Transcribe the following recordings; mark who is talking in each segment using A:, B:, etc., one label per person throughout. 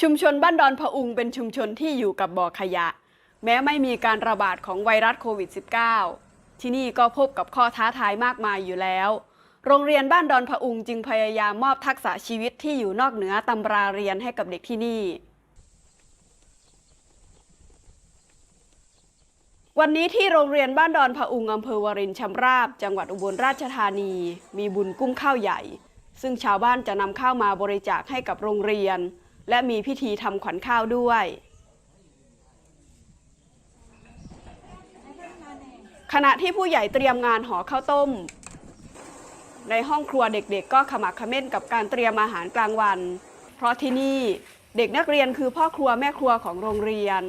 A: ชุมชนบ้านดอนพะอุงเป็นชุมชนที่อยู่กับบ่อขยะ แม้ไม่มีการระบาดของไวรัสโควิด -19 ที่นี่ก็พบกับข้อท้าทายมากมายอยู่แล้ว โรงเรียนบ้านดอนพะอุงจึงพยายามมอบทักษะชีวิตที่อยู่นอกเหนือตำราเรียนให้กับเด็กที่นี่ วันนี้ที่โรงเรียนบ้านดอนพะอุงอำเภอวารินชำราบ จังหวัดอุบลราชธานี มีบุญกุ้งข้าวใหญ่ ซึ่งชาวบ้านจะนำข้าวมาบริจาคให้กับโรงเรียน และมีพิธีทำขวัญข้าวด้วย ขณะที่ผู้ใหญ่เตรียมงานห่อข้าวต้ม ในห้องครัวเด็กๆ ก็ขมักเขม้นกับการเตรียมอาหารกลางวัน เพราะที่นี่เด็กนักเรียนคือพ่อครัวแม่ครัวของโรงเรียน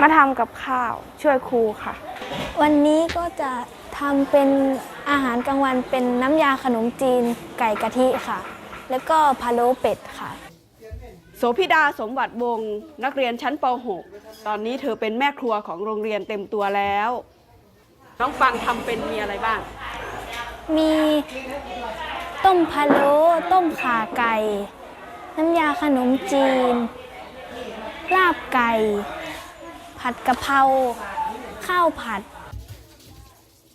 B: มาทำกับข้าวช่วยครูค่ะ
C: วันนี้ก็จะทำเป็นอาหารกลางวันเป็นน้ำยาขนมจีนไก่กะทิค่ะ แล้วก็พะโล้เป็ดค่ะ
A: โสพิดาสมบัติวงศ์นักเรียนชั้นป .6 ตอนนี้เธอเป็นแม่ครัวของโรงเรียนเต็มตัวแล้ว น้องฟังทำเป็นมีอะไรบ้าง
C: มีต้มพะโล้ต้มข่าไก่ น้ำยาขนมจีน ลาบไก่ ผัดกะเพราข้าวผัด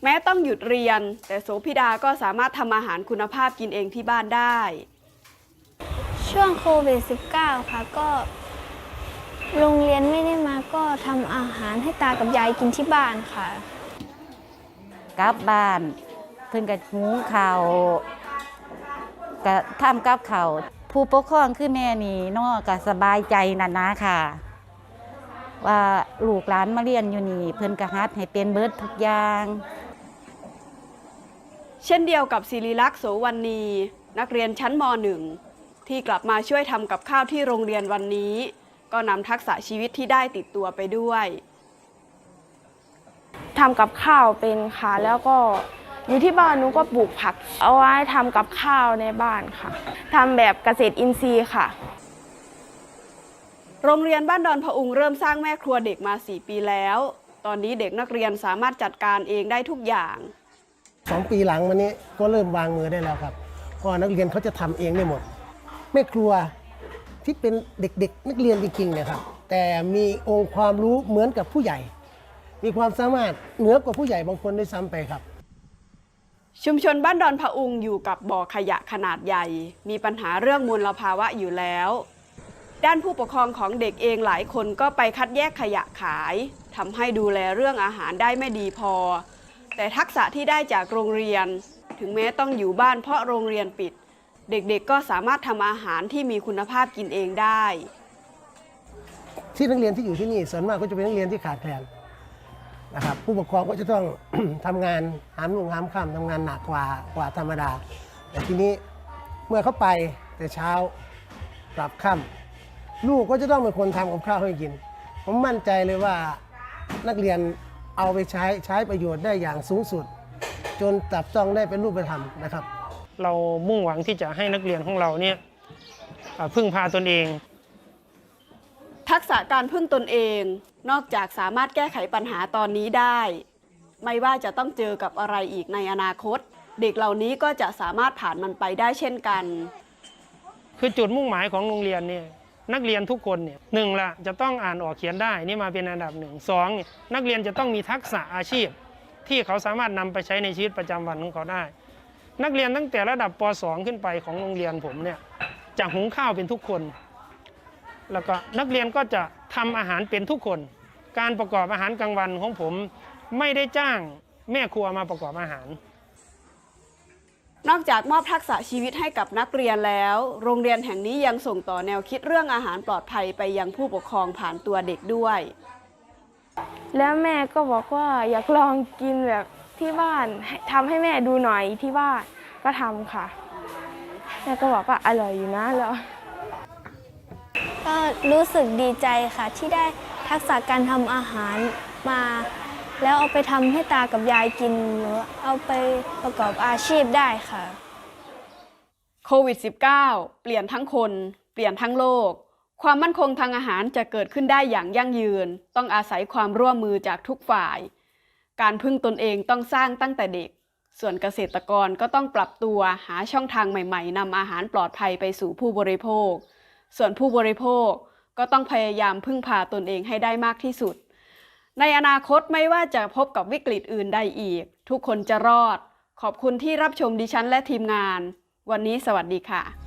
A: แม้ต้องหยุดเรียน แต่โสพิดาก็สามารถทำอาหารคุณภาพกินเองที่บ้านได้
C: ช่วงโควิด -19 ค่ะก็ โรงเรียนไม่ได้มาก็ทำอาหารให้ตากับยายกินที่บ้านค่ะ
D: กลับบ้านเพิ่นก็หุงข้าวก็ทำกับข้าวผู้ปกครองคือแม่นี่เนาะก็สบายใจนั่นนะค่ะ ว่าลูกหลานมาเรียนอยู่นี่เพิ่นก็ฮัดให้เป็นเบิดทุกอย่าง
A: เช่นเดียวกับศิริลักษณ์โสวันนีนักเรียนชั้นม .1 ที่กลับมาช่วยทำกับข้าวที่โรงเรียนวันนี้ ก็นำทักษะชีวิตที่ได้ติดตัวไปด้วย
B: ทำกับข้าวเป็นค่ะ แล้วก็อยู่ที่บ้านหนูก็ปลูกผัก เอาไว้ทำกับข้าวในบ้านค่ะทำแบบเกษตรอินทรีย์ค่ะ
A: โรงเรียนบ้านดอนพะอุงเริ่มสร้างแม่ครัวเด็กมา 4 ปีแล้ว ตอนนี้เด็กนักเรียนสามารถจัดการเองได้ทุกอย่าง
E: สองปีหลังมานี้ก็เริ่มวางมือได้แล้วครับเพราะว่านักเรียนเขาจะทำเองได้หมด แม่ครัวที่เป็นเด็กๆ นักเรียนจริงๆเนี่ยครับ แต่มีองค์ความรู้เหมือนกับผู้ใหญ่ มีความสามารถเหนือกว่าผู้ใหญ่บางคนด้วยซ้ำไปครับ
A: ชุมชนบ้านดอนพะอุงอยู่กับบ่อขยะขนาดใหญ่ มีปัญหาเรื่องมลภาวะอยู่แล้ว ด้านผู้ปกครองของเด็กเองหลายคนก็ไปคัดแยกขยะขายทำให้ดูแลเรื่องอาหารได้ไม่ดีพอ แต่ทักษะที่ได้จากโรงเรียน ถึงแม้ต้องอยู่บ้านเพราะโรงเรียนปิด เด็กๆก็สามารถทำอาหารที่มีคุณภาพกินเองได้
E: ที่นักเรียนที่อยู่ที่นี่ส่วนมากก็จะเป็นนักเรียนที่ขาดแคลนนะครับผู้ปกครองก็จะต้อง ทำงานหามลุ่งหามค่ำทำงานหนักกว่ากว่าธรรมดา แต่ทีนี้เมื่อเขาไปแต่เช้ากลับค่ำลูกก็จะต้องเป็นคนทำกับข้าวให้กิน ผมมั่นใจเลยว่านักเรียนเอาไปใช้ใช้ประโยชน์ได้อย่างสูงสุด จนจับต้องได้เป็นรูปธรรมนะครับ
F: เรามุ่งหวังที่จะให้นักเรียนของเราเนี่ยเอ่อพึ่งพาตนเอง
A: ทักษะการพึ่งตนเอง นอกจากสามารถแก้ไขปัญหาตอนนี้ได้ ไม่ว่าจะต้องเจอกับอะไรอีกในอนาคต เด็กเหล่านี้ก็จะสามารถผ่านมันไปได้เช่นกัน
F: คือจุดมุ่งหมายของโรงเรียนเนี่ยนักเรียนทุกคนเนี่ยหนึ่งละจะต้องอ่านออกเขียนได้นี่มาเป็นอันดับหนึ่งสองเนี่ยนักเรียนจะต้องมีทักษะอาชีพ ที่เขาสามารถนำไปใช้ในชีวิตประจำวันของเขาได้ นักเรียนตั้งแต่ระดับป .2 ขึ้นไปของโรงเรียนผมเนี่ยจะหุงข้าวเป็นทุกคน แล้วก็นักเรียนก็จะทำอาหารเป็นทุกคน การประกอบอาหารกลางวันของผมไม่ได้จ้างแม่ครัวมาประกอบอาหาร
A: นอกจากมอบทักษะชีวิตให้กับนักเรียนแล้ว โรงเรียนแห่งนี้ยังส่งต่อแนวคิดเรื่องอาหารปลอดภัยไปยังผู้ปกครองผ่านตัวเด็กด้วย
B: แล้วแม่ก็บอกว่าอยากลองกินแบบ ที่บ้านให้ทำให้แม่ดูหน่อยที่บ้านก็ทำค่ะแม่ก็บอกว่าอร่อยอยู่นะแล้ว
C: ก็รู้สึกดีใจค่ะที่ได้ทักษะการทำอาหารมา แล้วเอาไปทำให้ตากับยายกินหรือเอาไปประกอบอาชีพได้ค่ะ
A: โควิด -19 เปลี่ยนทั้งคน เปลี่ยนทั้งโลก ความมั่นคงทางอาหารจะเกิดขึ้นได้อย่างยั่งยืน ต้องอาศัยความร่วมมือจากทุกฝ่าย การพึ่งตนเองต้องสร้างตั้งแต่เด็ก ส่วนเกษตรกรก็ต้องปรับตัวหาช่องทางใหม่ๆนำอาหารปลอดภัยไปสู่ผู้บริโภค ส่วนผู้บริโภคก็ต้องพยายามพึ่งพาตนเองให้ได้มากที่สุด ในอนาคตไม่ว่าจะพบกับวิกฤตอื่นใดอีก ทุกคนจะรอด ขอบคุณที่รับชมดิฉันและทีมงาน วันนี้สวัสดีค่ะ